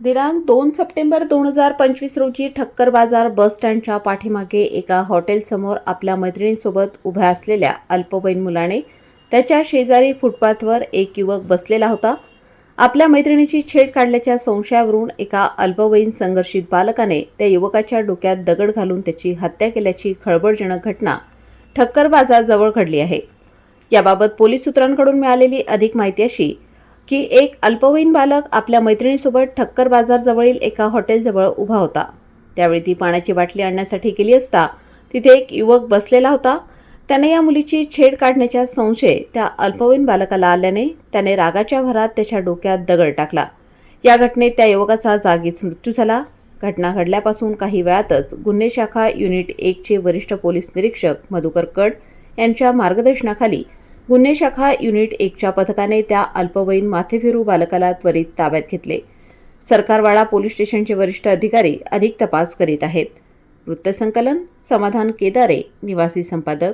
दिनांक दोन सप्टेंबर दोन हजार पंचवीस रोजी ठक्कर बाजार बस स्टँडच्या पाठीमागे एका हॉटेलसमोर आपल्या मैत्रिणींसोबत उभ्या असलेल्या अल्पवयीन मुलाने त्याच्या शेजारी फुटपाथवर एक युवक बसलेला होता. आपल्या मैत्रिणीची छेड काढल्याच्या संशयावरून एका अल्पवयीन संघर्षित बालकाने त्या युवकाच्या डोक्यात दगड घालून त्याची हत्या केल्याची खळबळजनक घटना ठक्कर बाजारजवळ घडली आहे. याबाबत पोलीस सूत्रांकडून मिळालेली अधिक माहिती अशी की एक अल्पवयीन बालक आपल्या मैत्रिणीसोबत ठक्कर बाजारजवळील एका हॉटेलजवळ उभा होता. त्यावेळी ती पाण्याची बाटली आणण्यासाठी गेली असता तिथे एक युवक बसलेला होता. त्याने या मुलीची छेड काढण्याचा संशय त्या अल्पवयीन बालकाला आल्याने त्याने रागाच्या भरात त्याच्या डोक्यात दगड टाकला. या घटनेत त्या युवकाचा जागीच मृत्यू झाला. घटना घडल्यापासून काही वेळातच गुन्हे शाखा युनिट एकचे वरिष्ठ पोलीस निरीक्षक मधुकर कड यांच्या मार्गदर्शनाखाली गुन्हे शाखा युनिट एकच्या पथकाने त्या अल्पवयीन माथेफिरू बालकाला त्वरित ताब्यात घेतले. सरकारवाडा पोलीस स्टेशनचे वरिष्ठ अधिकारी अधिक तपास करीत आहेत. वृत्तसंकलन समाधान केदारे निवासी संपादक